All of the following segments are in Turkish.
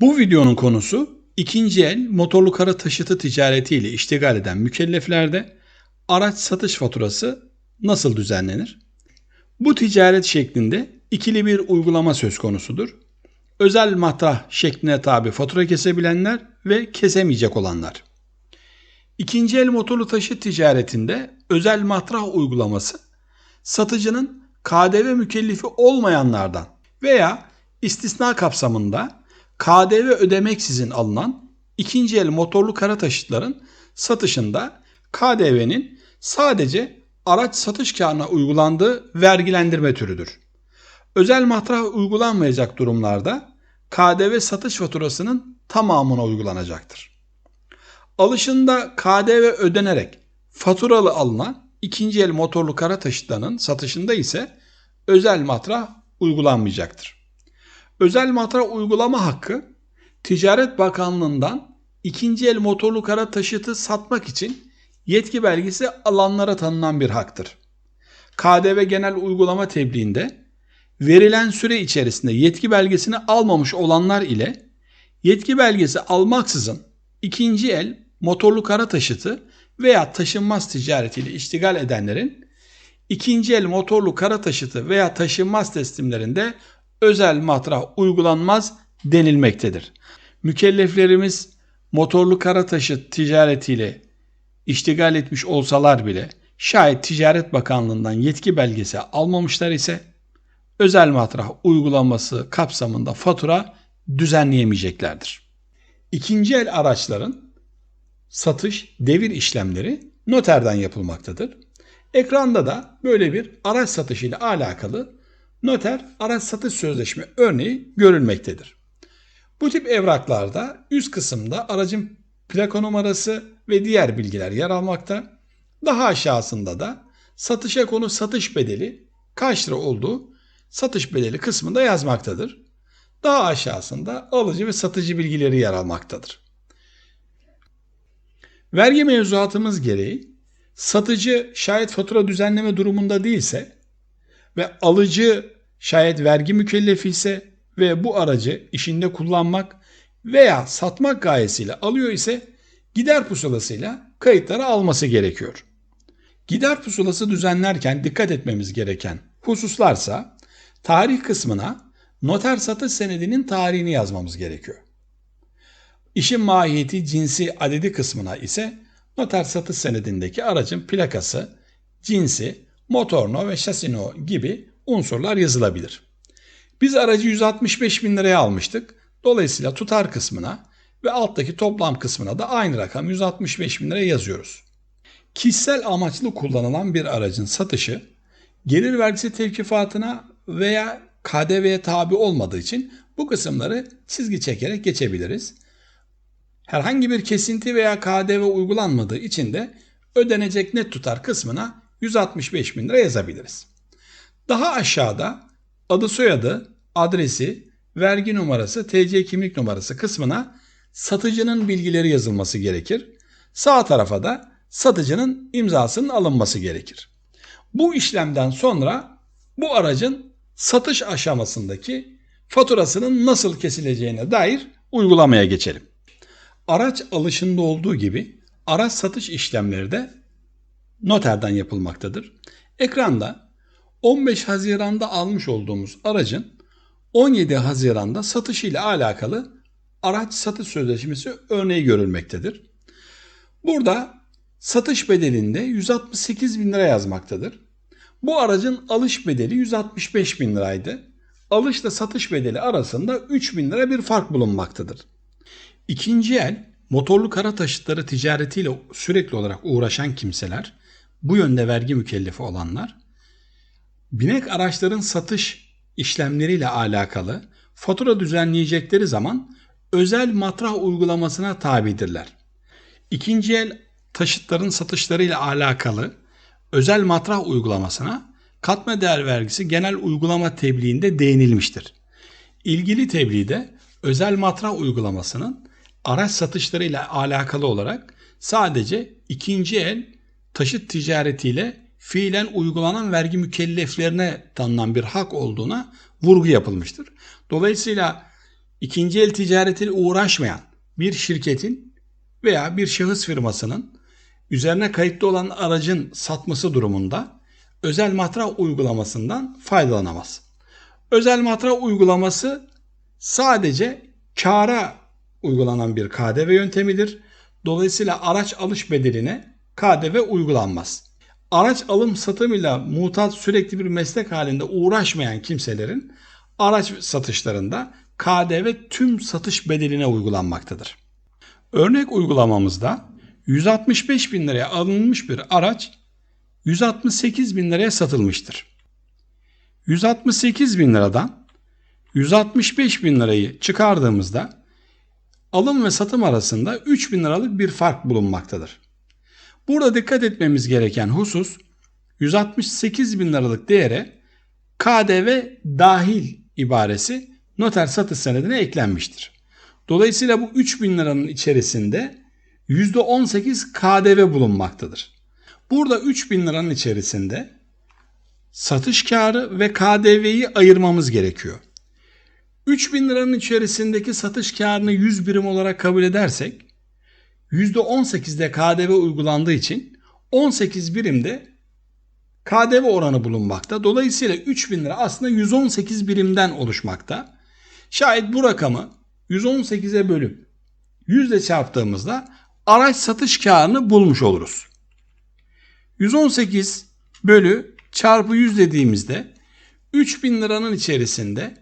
Bu videonun konusu ikinci el motorlu kara taşıtı ticaretiyle iştigal eden mükelleflerde araç satış faturası nasıl düzenlenir? Bu ticaret şeklinde ikili bir uygulama söz konusudur. Özel matrah şekline tabi fatura kesebilenler ve kesemeyecek olanlar. İkinci el motorlu taşıt ticaretinde özel matrah uygulaması satıcının KDV mükellefi olmayanlardan veya istisna kapsamında KDV ödemeksizin alınan ikinci el motorlu kara taşıtların satışında KDV'nin sadece araç satış karına uygulandığı vergilendirme türüdür. Özel matrah uygulanmayacak durumlarda KDV satış faturasının tamamına uygulanacaktır. Alışında KDV ödenerek faturalı alınan ikinci el motorlu kara taşıtlarının satışında ise özel matrah uygulanmayacaktır. Özel matrah uygulama hakkı Ticaret Bakanlığı'ndan ikinci el motorlu kara taşıtı satmak için yetki belgesi alanlara tanınan bir haktır. KDV genel uygulama tebliğinde verilen süre içerisinde yetki belgesini almamış olanlar ile yetki belgesi almaksızın ikinci el motorlu kara taşıtı veya taşınmaz ticaretiyle iştigal edenlerin ikinci el motorlu kara taşıtı veya taşınmaz teslimlerinde özel matrah uygulanmaz denilmektedir. Mükelleflerimiz motorlu kara taşıt ticaretiyle iştigal etmiş olsalar bile şayet Ticaret Bakanlığı'ndan yetki belgesi almamışlar ise özel matrah uygulaması kapsamında fatura düzenleyemeyeceklerdir. İkinci el araçların satış, devir işlemleri noterden yapılmaktadır. Ekranda da böyle bir araç satışı ile alakalı noter araç satış sözleşme örneği görülmektedir. Bu tip evraklarda üst kısımda aracın plaka numarası ve diğer bilgiler yer almakta. Daha aşağısında da satışa konu satış bedeli kaç lira olduğu satış bedeli kısmında yazmaktadır. Daha aşağısında alıcı ve satıcı bilgileri yer almaktadır. Vergi mevzuatımız gereği satıcı şayet fatura düzenleme durumunda değilse ve alıcı şayet vergi mükellefi ise ve bu aracı işinde kullanmak veya satmak gayesiyle alıyor ise gider pusulasıyla kayıtları alması gerekiyor. Gider pusulası düzenlerken dikkat etmemiz gereken hususlarsa tarih kısmına noter satış senedinin tarihini yazmamız gerekiyor. İşin mahiyeti, cinsi, adedi kısmına ise noter satış senedindeki aracın plakası, cinsi, motorno ve şasino gibi unsurlar yazılabilir. Biz aracı 165 bin liraya almıştık. Dolayısıyla tutar kısmına ve alttaki toplam kısmına da aynı rakam 165 bin liraya yazıyoruz. Kişisel amaçlı kullanılan bir aracın satışı gelir vergisi tevkifatına veya KDV'ye tabi olmadığı için bu kısımları çizgi çekerek geçebiliriz. Herhangi bir kesinti veya KDV uygulanmadığı için de ödenecek net tutar kısmına 165 bin lira yazabiliriz. Daha aşağıda adı soyadı, adresi, vergi numarası, TC kimlik numarası kısmına satıcının bilgileri yazılması gerekir. Sağ tarafa da satıcının imzasının alınması gerekir. Bu işlemden sonra bu aracın satış aşamasındaki faturasının nasıl kesileceğine dair uygulamaya geçelim. Araç alışında olduğu gibi araç satış işlemleri de noterden yapılmaktadır. Ekranda 15 Haziran'da almış olduğumuz aracın 17 Haziran'da satışı ile alakalı araç satış sözleşmesi örneği görülmektedir. Burada satış bedelinde 168 bin lira yazmaktadır. Bu aracın alış bedeli 165 bin liraydı. Alışla satış bedeli arasında 3 bin lira bir fark bulunmaktadır. İkinci el motorlu kara taşıtları ticaretiyle sürekli olarak uğraşan kimseler, bu yönde vergi mükellefi olanlar, binek araçların satış işlemleriyle alakalı fatura düzenleyecekleri zaman özel matrah uygulamasına tabidirler. İkinci el taşıtların satışlarıyla alakalı özel matrah uygulamasına katma değer vergisi genel uygulama tebliğinde değinilmiştir. İlgili tebliğde özel matrah uygulamasının araç satışlarıyla alakalı olarak sadece ikinci el taşıt ticaretiyle fiilen uygulanan vergi mükelleflerine tanınan bir hak olduğuna vurgu yapılmıştır. Dolayısıyla ikinci el ticaretiyle uğraşmayan bir şirketin veya bir şahıs firmasının üzerine kayıtlı olan aracın satması durumunda özel matra uygulamasından faydalanamaz. Özel matra uygulaması sadece kara uygulanan bir KDV yöntemidir. Dolayısıyla araç alış bedeline KDV uygulanmaz. Araç alım satımıyla mutat sürekli bir meslek halinde uğraşmayan kimselerin araç satışlarında KDV tüm satış bedeline uygulanmaktadır. Örnek uygulamamızda 165 bin liraya alınmış bir araç 168 bin liraya satılmıştır. 168 bin liradan 165 bin lirayı çıkardığımızda alım ve satım arasında 3 bin liralık bir fark bulunmaktadır. Burada dikkat etmemiz gereken husus 168 bin liralık değere KDV dahil ibaresi noter satış senedine eklenmiştir. Dolayısıyla bu 3 bin liranın içerisinde %18 KDV bulunmaktadır. Burada 3 bin liranın içerisinde satış karı ve KDV'yi ayırmamız gerekiyor. 3 bin liranın içerisindeki satış karını 100 birim olarak kabul edersek %18'de KDV uygulandığı için 18 birimde KDV oranı bulunmakta. Dolayısıyla 3000 lira aslında 118 birimden oluşmakta. Şayet bu rakamı 118'e bölüp 100 ile çarptığımızda araç satış karını bulmuş oluruz. 118 bölü çarpı 100 dediğimizde 3000 liranın içerisinde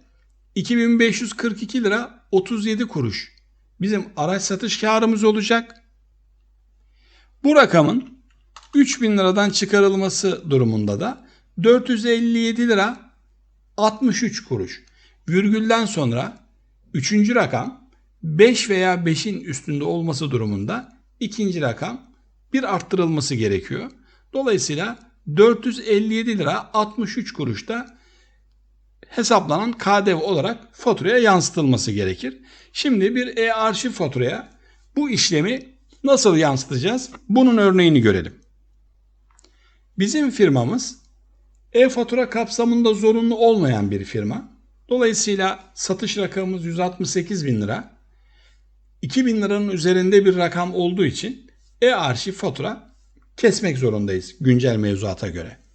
2542 lira 37 kuruş bizim araç satış karımız olacak. Bu rakamın 3000 liradan çıkarılması durumunda da 457 lira 63 kuruş. Virgülden sonra üçüncü rakam 5 veya 5'in üstünde olması durumunda ikinci rakam bir arttırılması gerekiyor. Dolayısıyla 457 lira 63 kuruş da hesaplanan KDV olarak faturaya yansıtılması gerekir. Şimdi bir e-arşiv faturaya bu işlemi nasıl yansıtacağız? Bunun örneğini görelim. Bizim firmamız e-fatura kapsamında zorunlu olmayan bir firma. Dolayısıyla satış rakamımız 168 bin lira. 2000 liranın üzerinde bir rakam olduğu için e-arşiv fatura kesmek zorundayız güncel mevzuata göre.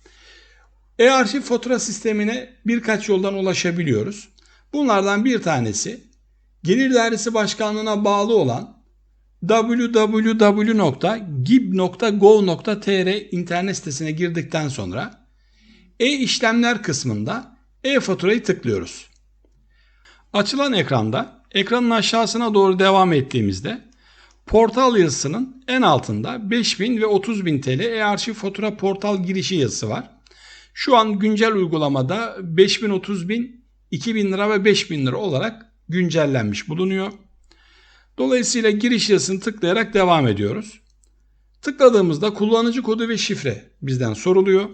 E-arşiv fatura sistemine birkaç yoldan ulaşabiliyoruz. Bunlardan bir tanesi Gelir Dairesi Başkanlığı'na bağlı olan www.gib.gov.tr internet sitesine girdikten sonra e-işlemler kısmında e-faturayı tıklıyoruz. Açılan ekranda ekranın aşağısına doğru devam ettiğimizde portal yazısının en altında 5000 ve 30000 TL e-arşiv fatura portal girişi yazısı var. Şu an güncel uygulamada 5000, 30000, 2000 lira ve 5000 lira olarak güncellenmiş bulunuyor. Dolayısıyla giriş yazısını tıklayarak devam ediyoruz. Tıkladığımızda kullanıcı kodu ve şifre bizden soruluyor.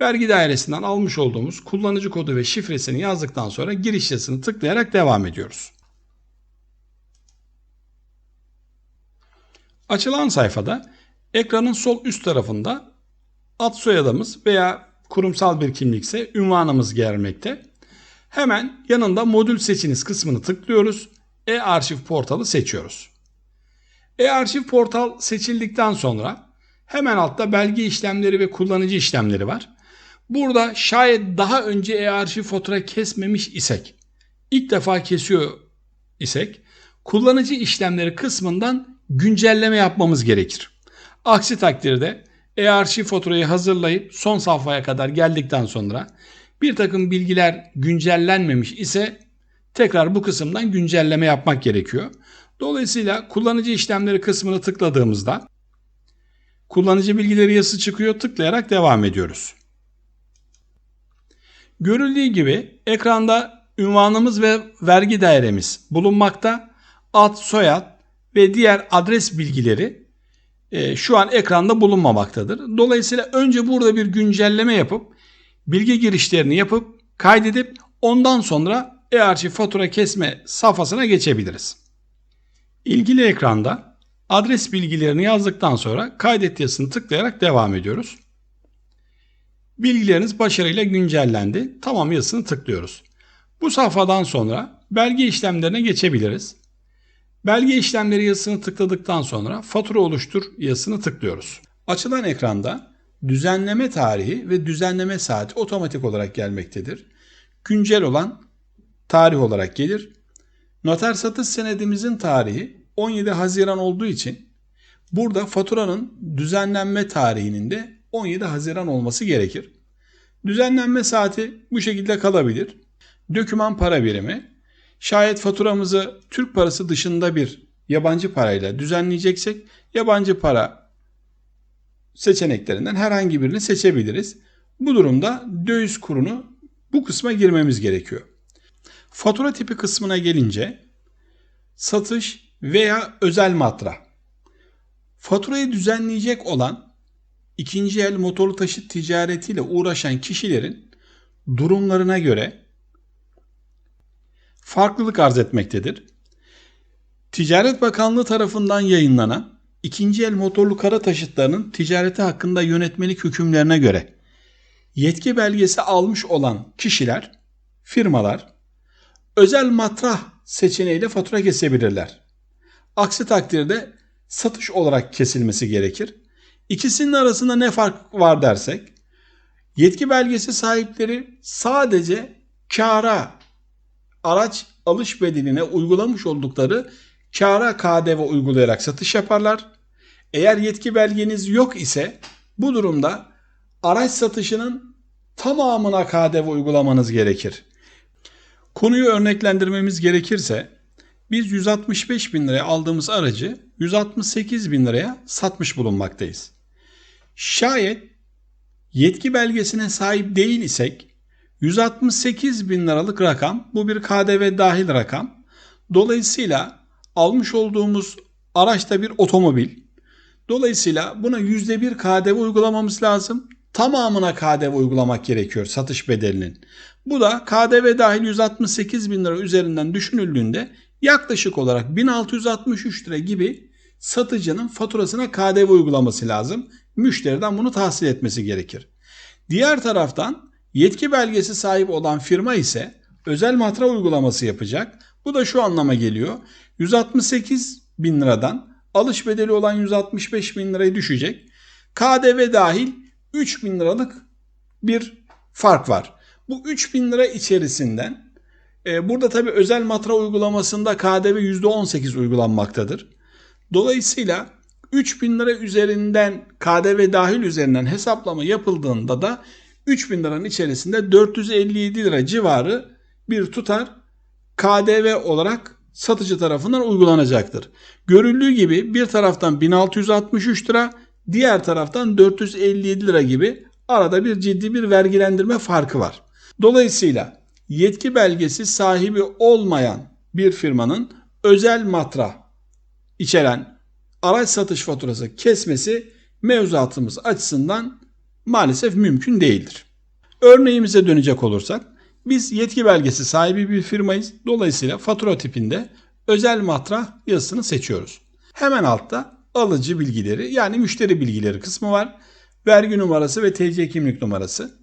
Vergi dairesinden almış olduğumuz kullanıcı kodu ve şifresini yazdıktan sonra giriş yazısını tıklayarak devam ediyoruz. Açılan sayfada ekranın sol üst tarafında ad soyadımız veya kurumsal bir kimlikse ünvanımız gelmekte. Hemen yanında modül seçiniz kısmını tıklıyoruz. E-arşiv portalı seçiyoruz. E-arşiv portal seçildikten sonra hemen altta belge işlemleri ve kullanıcı işlemleri var. Burada şayet daha önce e-arşiv fatura kesmemiş isek, ilk defa kesiyor isek kullanıcı işlemleri kısmından güncelleme yapmamız gerekir. Aksi takdirde e-arşiv faturayı hazırlayıp son safhaya kadar geldikten sonra bir takım bilgiler güncellenmemiş ise tekrar bu kısımdan güncelleme yapmak gerekiyor. Dolayısıyla kullanıcı işlemleri kısmını tıkladığımızda kullanıcı bilgileri yazısı çıkıyor. Tıklayarak devam ediyoruz. Görüldüğü gibi ekranda ünvanımız ve vergi dairemiz bulunmakta. Ad, soyad ve diğer adres bilgileri şu an ekranda bulunmamaktadır. Dolayısıyla önce burada bir güncelleme yapıp bilgi girişlerini yapıp kaydedip ondan sonra e-arşiv fatura kesme safhasına geçebiliriz. İlgili ekranda adres bilgilerini yazdıktan sonra kaydet yazısını tıklayarak devam ediyoruz. Bilgileriniz başarıyla güncellendi. Tamam yazısını tıklıyoruz. Bu safhadan sonra belge işlemlerine geçebiliriz. Belge işlemleri yazısını tıkladıktan sonra fatura oluştur yazısını tıklıyoruz. Açılan ekranda düzenleme tarihi ve düzenleme saati otomatik olarak gelmektedir. Güncel olan tarih olarak gelir. Noter satış senedimizin tarihi 17 Haziran olduğu için burada faturanın düzenlenme tarihinin de 17 Haziran olması gerekir. Düzenlenme saati bu şekilde kalabilir. Döküman para birimi. Şayet faturamızı Türk parası dışında bir yabancı parayla düzenleyeceksek yabancı para seçeneklerinden herhangi birini seçebiliriz. Bu durumda döviz kurunu bu kısma girmemiz gerekiyor. Fatura tipi kısmına gelince satış veya özel matra. Faturayı düzenleyecek olan ikinci el motorlu taşıt ticaretiyle uğraşan kişilerin durumlarına göre farklılık arz etmektedir. Ticaret Bakanlığı tarafından yayınlanan ikinci el motorlu kara taşıtlarının ticareti hakkında yönetmelik hükümlerine göre yetki belgesi almış olan kişiler, firmalar özel matrah seçeneğiyle fatura kesebilirler. Aksi takdirde satış olarak kesilmesi gerekir. İkisinin arasında ne fark var dersek, yetki belgesi sahipleri sadece kara araç alış bedeline uygulamış oldukları kara KDV uygulayarak satış yaparlar. Eğer yetki belgeniz yok ise bu durumda araç satışının tamamına KDV uygulamanız gerekir. Konuyu örneklendirmemiz gerekirse biz 165 bin liraya aldığımız aracı 168 bin liraya satmış bulunmaktayız. Şayet yetki belgesine sahip değil isek 168 bin liralık rakam bu bir KDV dahil rakam. Dolayısıyla almış olduğumuz araçta bir otomobil. Dolayısıyla buna %1 KDV uygulamamız lazım. Tamamına KDV uygulamak gerekiyor satış bedelinin. Bu da KDV dahil 168 bin lira üzerinden düşünüldüğünde yaklaşık olarak 1663 lira gibi satıcının faturasına KDV uygulaması lazım. Müşteriden bunu tahsil etmesi gerekir. Diğer taraftan yetki belgesi sahip olan firma ise özel matra uygulaması yapacak. Bu da şu anlama geliyor. 168 bin liradan alış bedeli olan 165 bin liraya düşecek. KDV dahil 3 bin liralık bir fark var. Bu 3 bin lira içerisinden e, burada tabi özel matra uygulamasında KDV %18 uygulanmaktadır. Dolayısıyla 3 bin lira üzerinden KDV dahil üzerinden hesaplama yapıldığında da 3 bin liranın içerisinde 457 lira civarı bir tutar KDV olarak satıcı tarafından uygulanacaktır. Görüldüğü gibi bir taraftan 1663 lira, diğer taraftan 457 lira gibi arada bir ciddi bir vergilendirme farkı var. Dolayısıyla yetki belgesi sahibi olmayan bir firmanın özel matra içeren araç satış faturası kesmesi mevzuatımız açısından maalesef mümkün değildir. Örneğimize dönecek olursak biz yetki belgesi sahibi bir firmayız. Dolayısıyla fatura tipinde özel matra yazısını seçiyoruz. Hemen altta alıcı bilgileri yani müşteri bilgileri kısmı var. Vergi numarası ve TC kimlik numarası.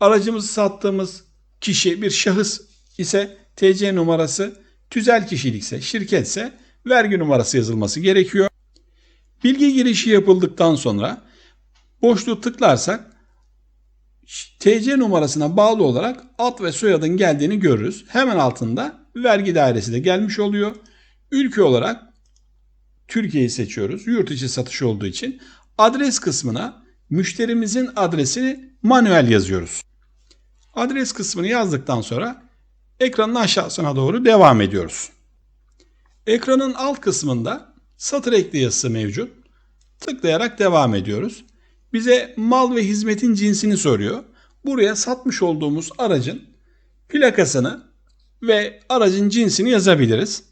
Aracımızı sattığımız kişi bir şahıs ise TC numarası, tüzel kişilikse, şirketse vergi numarası yazılması gerekiyor. Bilgi girişi yapıldıktan sonra boşluğu tıklarsak TC numarasına bağlı olarak ad ve soyadın geldiğini görürüz. Hemen altında vergi dairesi de gelmiş oluyor. Ülke olarak Türkiye'yi seçiyoruz. Yurt içi satış olduğu için adres kısmına müşterimizin adresini manuel yazıyoruz. Adres kısmını yazdıktan sonra ekranın aşağısına doğru devam ediyoruz. Ekranın alt kısmında satır ekli yazısı mevcut. Tıklayarak devam ediyoruz. Bize mal ve hizmetin cinsini soruyor. Buraya satmış olduğumuz aracın plakasını ve aracın cinsini yazabiliriz.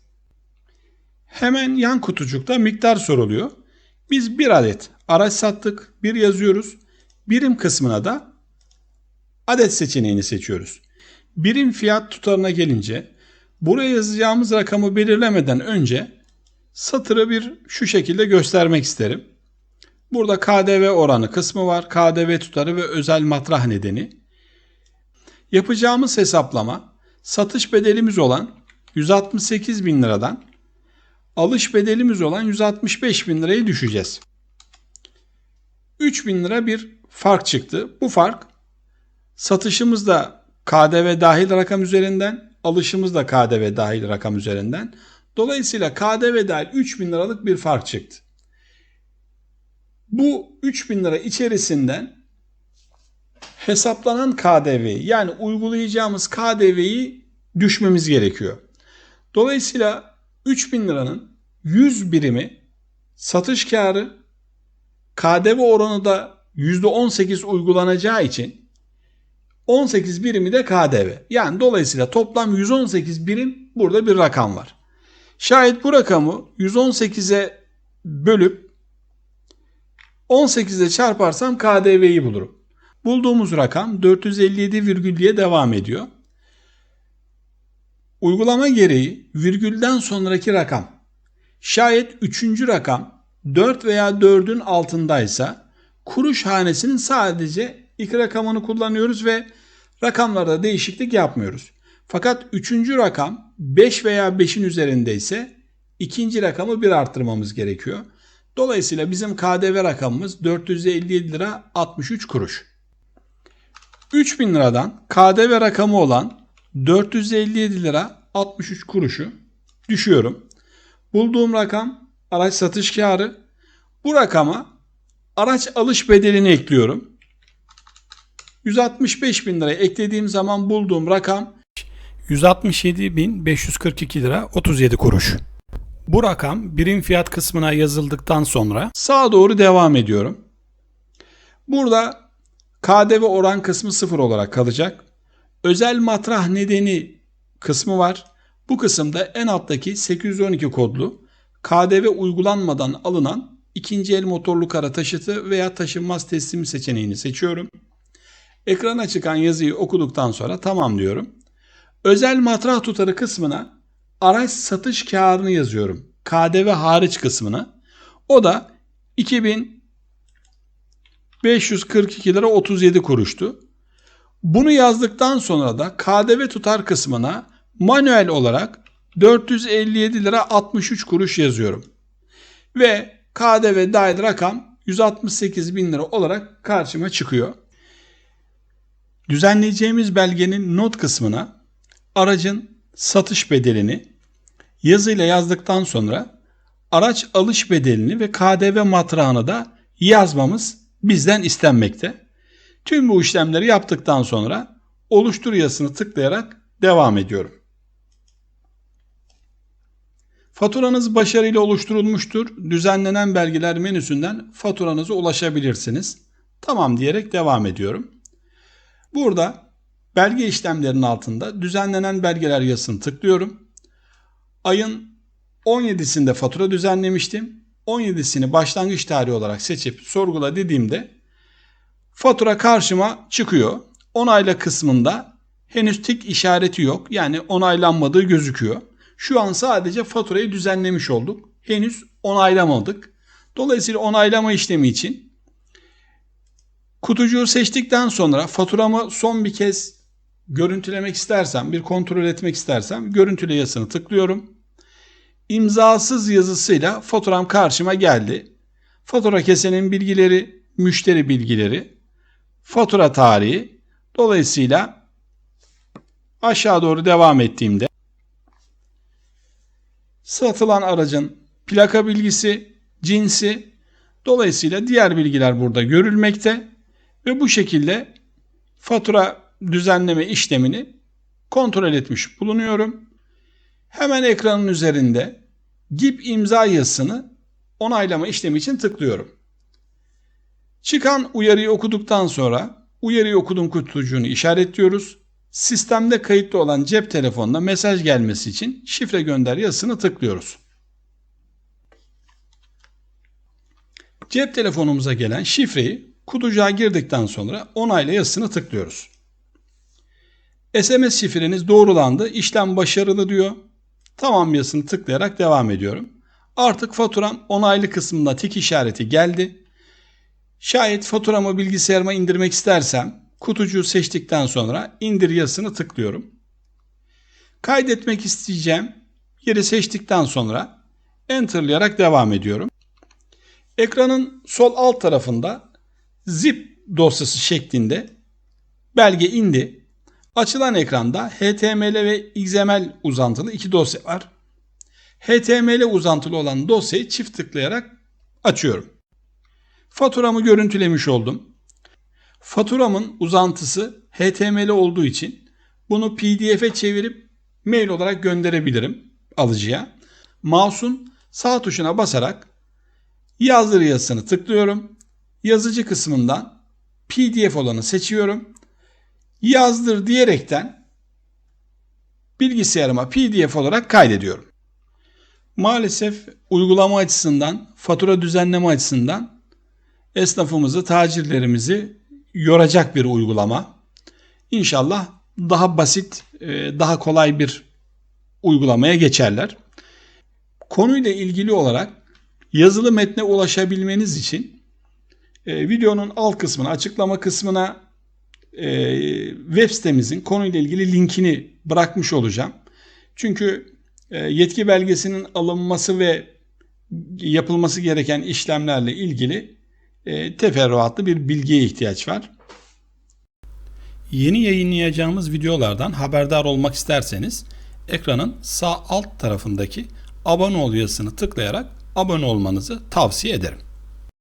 Hemen yan kutucukta miktar soruluyor. Biz bir adet araç sattık. Bir yazıyoruz. Birim kısmına da adet seçeneğini seçiyoruz. Birim fiyat tutarına gelince buraya yazacağımız rakamı belirlemeden önce satırı bir şu şekilde göstermek isterim. Burada KDV oranı kısmı var. KDV tutarı ve özel matrah nedeni. Yapacağımız hesaplama satış bedelimiz olan 168 bin liradan alış bedelimiz olan 165 bin liraya düşeceğiz. 3 bin lira bir fark çıktı. Bu fark satışımız da KDV dahil rakam üzerinden, alışımız da KDV dahil rakam üzerinden. Dolayısıyla KDV dahil 3 bin liralık bir fark çıktı. Bu 3 bin lira içerisinden hesaplanan KDV'yi yani uygulayacağımız KDV'yi düşmemiz gerekiyor. Dolayısıyla 3000 liranın 100 birimi satış karı KDV oranı da %18 uygulanacağı için 18 birimi de KDV. Yani dolayısıyla toplam 118 birim burada bir rakam var. Şayet bu rakamı 118'e bölüp 18'e çarparsam KDV'yi bulurum. Bulduğumuz rakam 457 virgül diye devam ediyor. Uygulama gereği virgülden sonraki rakam şayet üçüncü rakam 4 veya 4'ün altındaysa kuruş hanesinin sadece ilk rakamını kullanıyoruz ve rakamlarda değişiklik yapmıyoruz. Fakat üçüncü rakam 5 veya 5'in üzerindeyse ikinci rakamı bir arttırmamız gerekiyor. Dolayısıyla bizim KDV rakamımız 457 lira 63 kuruş. 3000 liradan KDV rakamı olan 457 lira 63 kuruşu düşüyorum. Bulduğum rakam araç satış karı. Bu rakama araç alış bedelini ekliyorum. 165 bin liraya eklediğim zaman bulduğum rakam 167.542 lira 37 kuruş. Bu rakam birim fiyat kısmına yazıldıktan sonra sağa doğru devam ediyorum. Burada KDV oran kısmı sıfır olarak kalacak. Özel matrah nedeni kısmı var. Bu kısımda en alttaki 812 kodlu KDV uygulanmadan alınan ikinci el motorlu kara taşıtı veya taşınmaz teslim seçeneğini seçiyorum. Ekrana çıkan yazıyı okuduktan sonra tamam diyorum. Özel matrah tutarı kısmına araç satış karını yazıyorum. KDV hariç kısmına. O da 2542 lira 37 kuruştu. Bunu yazdıktan sonra da KDV tutar kısmına manuel olarak 457 lira 63 kuruş yazıyorum. Ve KDV dahil rakam 168 bin lira olarak karşıma çıkıyor. Düzenleyeceğimiz belgenin not kısmına aracın satış bedelini yazıyla yazdıktan sonra araç alış bedelini ve KDV matrağını da yazmamız bizden istenmekte. Tüm bu işlemleri yaptıktan sonra oluştur yazısını tıklayarak devam ediyorum. Faturanız başarıyla oluşturulmuştur. Düzenlenen belgeler menüsünden faturanıza ulaşabilirsiniz. Tamam diyerek devam ediyorum. Burada belge işlemlerinin altında düzenlenen belgeler yazısını tıklıyorum. Ayın 17'sinde fatura düzenlemiştim. 17'sini başlangıç tarihi olarak seçip sorgula dediğimde fatura karşıma çıkıyor. Onayla kısmında henüz tik işareti yok. Yani onaylanmadığı gözüküyor. Şu an sadece faturayı düzenlemiş olduk. Henüz onaylamadık. Dolayısıyla onaylama işlemi için kutucuğu seçtikten sonra faturamı son bir kez görüntülemek istersem, bir kontrol etmek istersem görüntüle yazısını tıklıyorum. İmzasız yazısıyla faturam karşıma geldi. Fatura kesenin bilgileri, müşteri bilgileri, fatura tarihi. Dolayısıyla aşağı doğru devam ettiğimde satılan aracın plaka bilgisi, cinsi, dolayısıyla diğer bilgiler burada görülmekte ve bu şekilde fatura düzenleme işlemini kontrol etmiş bulunuyorum. Hemen ekranın üzerinde GIP imza yazısını onaylama işlemi için tıklıyorum. Çıkan uyarıyı okuduktan sonra uyarıyı okudum kutucuğunu işaretliyoruz. Sistemde kayıtlı olan cep telefonuna mesaj gelmesi için şifre gönder yazısını tıklıyoruz. Cep telefonumuza gelen şifreyi kutucuğa girdikten sonra onayla yazısını tıklıyoruz. SMS şifreniz doğrulandı, işlem başarılı diyor. Tamam yazısını tıklayarak devam ediyorum. Artık faturam onaylı kısmında tik işareti geldi. Şayet faturamı bilgisayarıma indirmek istersem kutucuğu seçtikten sonra indir yazısını tıklıyorum. Kaydetmek isteyeceğim yeri seçtikten sonra enterlayarak devam ediyorum. Ekranın sol alt tarafında zip dosyası şeklinde belge indi. Açılan ekranda HTML ve XML uzantılı iki dosya var. HTML uzantılı olan dosyayı çift tıklayarak açıyorum. Faturamı görüntülemiş oldum. Faturamın uzantısı HTML olduğu için bunu PDF'e çevirip mail olarak gönderebilirim alıcıya. Mouse'un sağ tuşuna basarak yazdır yazısını tıklıyorum. Yazıcı kısmından PDF olanı seçiyorum. Yazdır diyerekten bilgisayarıma PDF olarak kaydediyorum. Maalesef uygulama açısından, fatura düzenleme açısından esnafımızı, tacirlerimizi yoracak bir uygulama. İnşallah daha basit, e, daha kolay bir uygulamaya geçerler. Konuyla ilgili olarak yazılı metne ulaşabilmeniz için e, videonun alt kısmına, açıklama kısmına e, web sitemizin konuyla ilgili linkini bırakmış olacağım. Çünkü e, yetki belgesinin alınması ve yapılması gereken işlemlerle ilgili e, teferruatlı bir bilgiye ihtiyaç var. Yeni yayınlayacağımız videolardan haberdar olmak isterseniz ekranın sağ alt tarafındaki abone ol yazısını tıklayarak abone olmanızı tavsiye ederim.